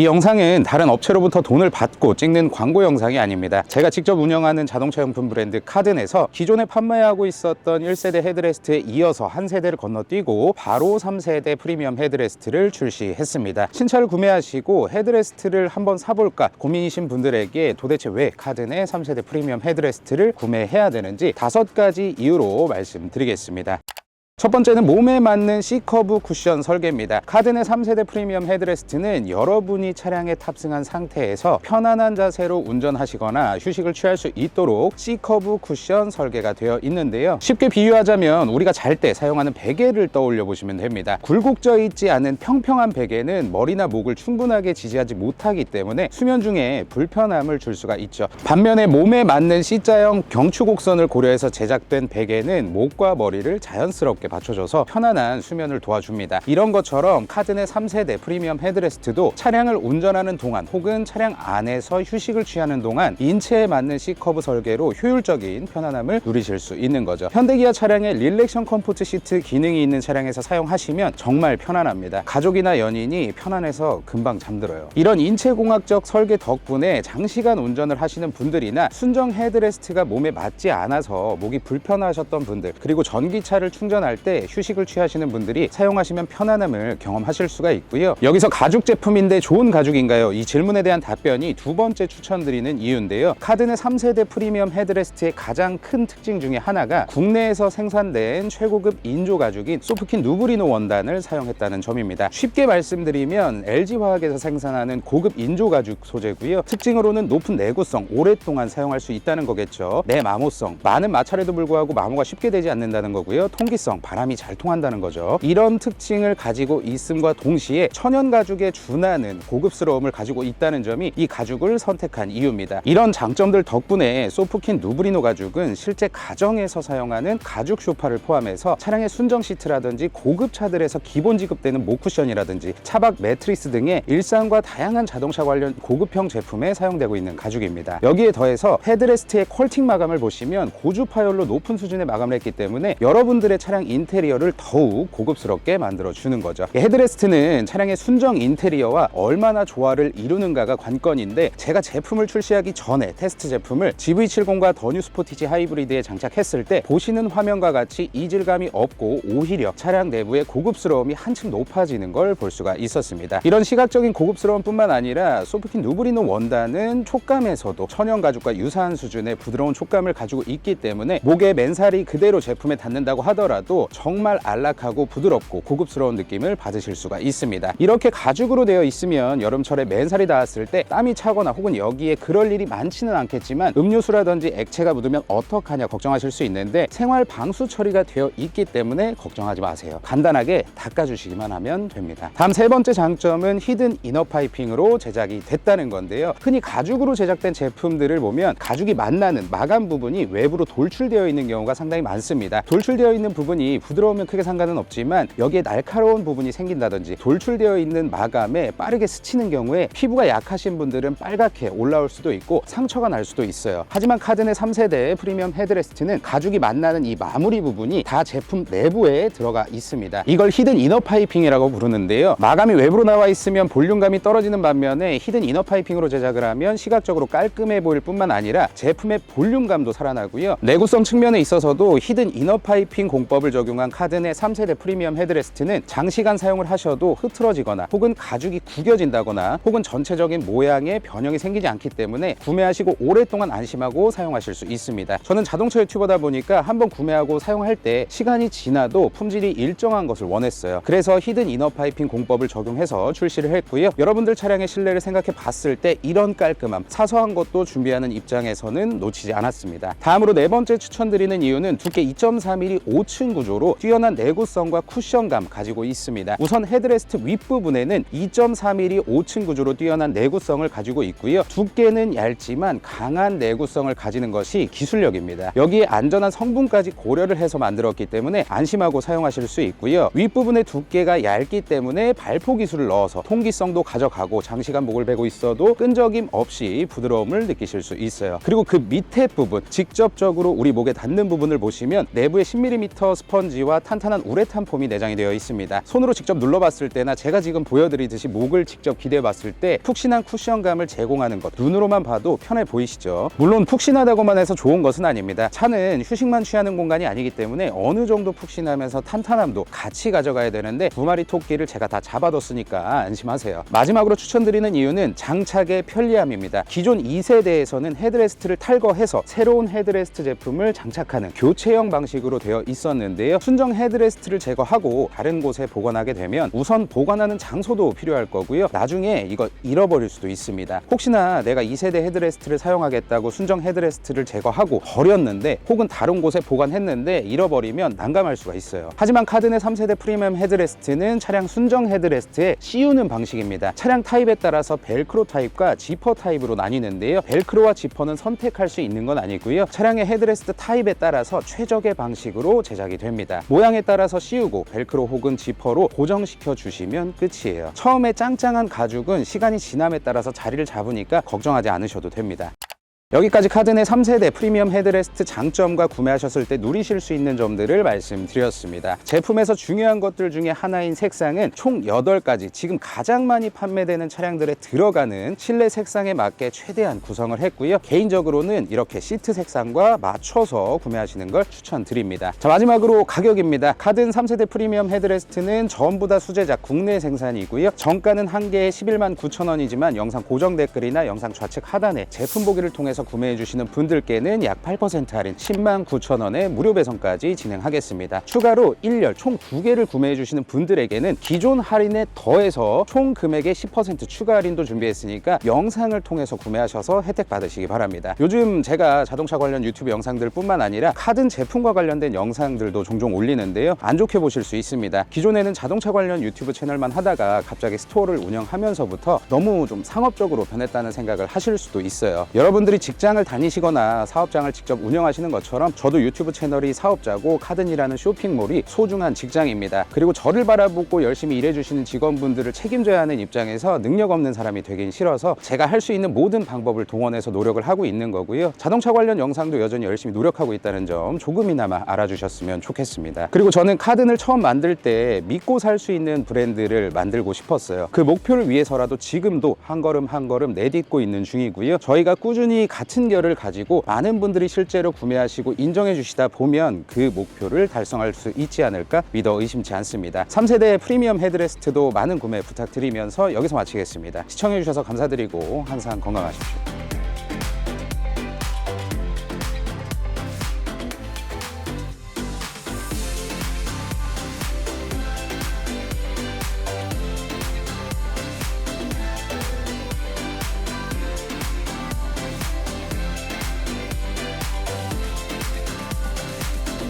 이 영상은 다른 업체로부터 돈을 받고 찍는 광고 영상이 아닙니다. 제가 직접 운영하는 자동차 용품 브랜드 카든에서 기존에 판매하고 있었던 1세대 헤드레스트에 이어서 한 세대를 건너뛰고 바로 3세대 프리미엄 헤드레스트를 출시했습니다. 신차를 구매하시고 헤드레스트를 한번 사볼까 고민이신 분들에게 도대체 왜 카든의 3세대 프리미엄 헤드레스트를 구매해야 되는지 다섯 가지 이유로 말씀드리겠습니다. 첫 번째는 몸에 맞는 C커브 쿠션 설계입니다. 카든의 3세대 프리미엄 헤드레스트는 여러분이 차량에 탑승한 상태에서 편안한 자세로 운전하시거나 휴식을 취할 수 있도록 C커브 쿠션 설계가 되어 있는데요. 쉽게 비유하자면 우리가 잘 때 사용하는 베개를 떠올려 보시면 됩니다. 굴곡져 있지 않은 평평한 베개는 머리나 목을 충분하게 지지하지 못하기 때문에 수면 중에 불편함을 줄 수가 있죠. 반면에 몸에 맞는 C자형 경추곡선을 고려해서 제작된 베개는 목과 머리를 자연스럽게 받쳐줘서 편안한 수면을 도와줍니다. 이런 것처럼 카든의 3세대 프리미엄 헤드레스트도 차량을 운전하는 동안 혹은 차량 안에서 휴식을 취하는 동안 인체에 맞는 C커브 설계로 효율적인 편안함을 누리실 수 있는 거죠. 현대기아 차량에 릴렉션 컴포트 시트 기능이 있는 차량에서 사용하시면 정말 편안합니다. 가족이나 연인이 편안해서 금방 잠들어요. 이런 인체공학적 설계 덕분에 장시간 운전을 하시는 분들이나 순정 헤드레스트가 몸에 맞지 않아서 목이 불편하셨던 분들 그리고 전기차를 충전할 때 휴식을 취하시는 분들이 사용하시면 편안함을 경험하실 수가 있고요. 여기서 가죽 제품인데 좋은 가죽인가요? 이 질문에 대한 답변이 두 번째 추천드리는 이유인데요. 카든의 3세대 프리미엄 헤드레스트의 가장 큰 특징 중에 하나가 국내에서 생산된 최고급 인조 가죽인 소프킨 누브리노 원단을 사용했다는 점입니다. 쉽게 말씀드리면 LG화학에서 생산하는 고급 인조 가죽 소재고요. 특징으로는 높은 내구성, 오랫동안 사용할 수 있다는 거겠죠. 내마모성, 많은 마찰에도 불구하고 마모가 쉽게 되지 않는다는 거고요. 통기성, 바람이 잘 통한다는 거죠. 이런 특징을 가지고 있음과 동시에 천연 가죽에 준하는 고급스러움을 가지고 있다는 점이 이 가죽을 선택한 이유입니다. 이런 장점들 덕분에 소프킨 누브리노 가죽은 실제 가정에서 사용하는 가죽 쇼파를 포함해서 차량의 순정 시트라든지 고급 차들에서 기본 지급되는 목 쿠션이라든지 차박 매트리스 등의 일상과 다양한 자동차 관련 고급형 제품에 사용되고 있는 가죽입니다. 여기에 더해서 헤드레스트의 퀄팅 마감을 보시면 고주 파열로 높은 수준의 마감을 했기 때문에 여러분들의 차량 인테리어를 더욱 고급스럽게 만들어 주는 거죠. 이 헤드레스트는 차량의 순정 인테리어와 얼마나 조화를 이루는가가 관건인데 제가 제품을 출시하기 전에 테스트 제품을 GV70과 더뉴 스포티지 하이브리드에 장착했을 때 보시는 화면과 같이 이질감이 없고 오히려 차량 내부의 고급스러움이 한층 높아지는 걸 볼 수가 있었습니다. 이런 시각적인 고급스러움 뿐만 아니라 소프킨 누브리노 원단은 촉감에서도 천연 가죽과 유사한 수준의 부드러운 촉감을 가지고 있기 때문에 목에 맨살이 그대로 제품에 닿는다고 하더라도 정말 안락하고 부드럽고 고급스러운 느낌을 받으실 수가 있습니다. 이렇게 가죽으로 되어 있으면 여름철에 맨살이 닿았을 때 땀이 차거나 혹은 여기에 그럴 일이 많지는 않겠지만 음료수라든지 액체가 묻으면 어떡하냐 걱정하실 수 있는데 생활 방수 처리가 되어 있기 때문에 걱정하지 마세요. 간단하게 닦아주시기만 하면 됩니다. 다음 세 번째 장점은 히든 이너 파이핑으로 제작이 됐다는 건데요. 흔히 가죽으로 제작된 제품들을 보면 가죽이 만나는 마감 부분이 외부로 돌출되어 있는 경우가 상당히 많습니다. 돌출되어 있는 부분이 부드러우면 크게 상관은 없지만 여기에 날카로운 부분이 생긴다든지 돌출되어 있는 마감에 빠르게 스치는 경우에 피부가 약하신 분들은 빨갛게 올라올 수도 있고 상처가 날 수도 있어요. 하지만 카든의 3세대 프리미엄 헤드레스트는 가죽이 만나는 이 마무리 부분이 다 제품 내부에 들어가 있습니다. 이걸 히든 이너 파이핑이라고 부르는데요. 마감이 외부로 나와 있으면 볼륨감이 떨어지는 반면에 히든 이너 파이핑으로 제작을 하면 시각적으로 깔끔해 보일 뿐만 아니라 제품의 볼륨감도 살아나고요. 내구성 측면에 있어서도 히든 이너 파이핑 공법을 적용한 카든의 3세대 프리미엄 헤드레스트는 장시간 사용을 하셔도 흐트러지거나 혹은 가죽이 구겨진다거나 혹은 전체적인 모양의 변형이 생기지 않기 때문에 구매하시고 오랫동안 안심하고 사용하실 수 있습니다. 저는 자동차 유튜버다 보니까 한번 구매하고 사용할 때 시간이 지나도 품질이 일정한 것을 원했어요. 그래서 히든 이너 파이핑 공법을 적용해서 출시를 했고요. 여러분들 차량의 실내를 생각해 봤을 때 이런 깔끔함, 사소한 것도 준비하는 입장에서는 놓치지 않았습니다. 다음으로 네 번째 추천드리는 이유는 두께 2.4mm 5층 구조 로 뛰어난 내구성과 쿠션감 가지고 있습니다. 우선 헤드레스트 윗부분에는 2.4mm 5층 구조로 뛰어난 내구성을 가지고 있고요. 두께는 얇지만 강한 내구성을 가지는 것이 기술력입니다. 여기에 안전한 성분까지 고려를 해서 만들었기 때문에 안심하고 사용하실 수 있고요. 윗부분의 두께가 얇기 때문에 발포 기술을 넣어서 통기성도 가져가고 장시간 목을 베고 있어도 끈적임 없이 부드러움을 느끼실 수 있어요. 그리고 그 밑에 부분 직접적으로 우리 목에 닿는 부분을 보시면 내부에 10mm 스펀 스펀지와 탄탄한 우레탄 폼이 내장이 되어 있습니다. 손으로 직접 눌러봤을 때나 제가 지금 보여드리듯이 목을 직접 기대봤을 때 푹신한 쿠션감을 제공하는 것 눈으로만 봐도 편해 보이시죠? 물론 푹신하다고만 해서 좋은 것은 아닙니다. 차는 휴식만 취하는 공간이 아니기 때문에 어느 정도 푹신하면서 탄탄함도 같이 가져가야 되는데 두 마리 토끼를 제가 다 잡아뒀으니까 안심하세요. 마지막으로 추천드리는 이유는 장착의 편리함입니다. 기존 2세대에서는 헤드레스트를 탈거해서 새로운 헤드레스트 제품을 장착하는 교체형 방식으로 되어 있었는데요. 순정 헤드레스트를 제거하고 다른 곳에 보관하게 되면 우선 보관하는 장소도 필요할 거고요. 나중에 이거 잃어버릴 수도 있습니다. 혹시나 내가 2세대 헤드레스트를 사용하겠다고 순정 헤드레스트를 제거하고 버렸는데 혹은 다른 곳에 보관했는데 잃어버리면 난감할 수가 있어요. 하지만 카드네 3세대 프리미엄 헤드레스트는 차량 순정 헤드레스트에 씌우는 방식입니다. 차량 타입에 따라서 벨크로 타입과 지퍼 타입으로 나뉘는데요. 벨크로와 지퍼는 선택할 수 있는 건 아니고요. 차량의 헤드레스트 타입에 따라서 최적의 방식으로 제작이 됩니다. 모양에 따라서 씌우고 벨크로 혹은 지퍼로 고정시켜 주시면 끝이에요. 처음에 짱짱한 가죽은 시간이 지남에 따라서 자리를 잡으니까 걱정하지 않으셔도 됩니다. 여기까지 카드네 3세대 프리미엄 헤드레스트 장점과 구매하셨을 때 누리실 수 있는 점들을 말씀드렸습니다. 제품에서 중요한 것들 중에 하나인 색상은 총 8가지 지금 가장 많이 판매되는 차량들에 들어가는 실내 색상에 맞게 최대한 구성을 했고요. 개인적으로는 이렇게 시트 색상과 맞춰서 구매하시는 걸 추천드립니다. 자 마지막으로 가격입니다. 카든 3세대 프리미엄 헤드레스트는 전부 다 수제작 국내 생산이고요. 정가는 한 개에 11만 9천 원이지만 영상 고정 댓글이나 영상 좌측 하단에 제품 보기를 통해서 구매해 주시는 분들께는 약 8% 할인 10만 9천 원의 무료 배송까지 진행하겠습니다. 추가로 1열 총 2개를 구매해 주시는 분들에게는 기존 할인에 더해서 총 금액의 10% 추가 할인도 준비했으니까 영상을 통해서 구매하셔서 혜택 받으시기 바랍니다. 요즘 제가 자동차 관련 유튜브 영상들 뿐만 아니라 카든 제품과 관련된 영상들도 종종 올리는데요. 안 좋게 보실 수 있습니다. 기존에는 자동차 관련 유튜브 채널만 하다가 갑자기 스토어를 운영하면서부터 너무 좀 상업적으로 변했다는 생각을 하실 수도 있어요. 여러분들이 직장을 다니시거나 사업장을 직접 운영하시는 것처럼 저도 유튜브 채널이 사업자고 카든이라는 쇼핑몰이 소중한 직장입니다. 그리고 저를 바라보고 열심히 일해주시는 직원분들을 책임져야 하는 입장에서 능력 없는 사람이 되긴 싫어서 제가 할 수 있는 모든 방법을 동원해서 노력을 하고 있는 거고요. 자동차 관련 영상도 여전히 열심히 노력하고 있다는 점 조금이나마 알아주셨으면 좋겠습니다. 그리고 저는 카든을 처음 만들 때 믿고 살 수 있는 브랜드를 만들고 싶었어요. 그 목표를 위해서라도 지금도 한 걸음 한 걸음 내딛고 있는 중이고요. 저희가 꾸준히 같은 결을 가지고 많은 분들이 실제로 구매하시고 인정해 주시다 보면 그 목표를 달성할 수 있지 않을까 믿어 의심치 않습니다. 3세대 프리미엄 헤드레스트도 많은 구매 부탁드리면서 여기서 마치겠습니다. 시청해 주셔서 감사드리고 항상 건강하십시오.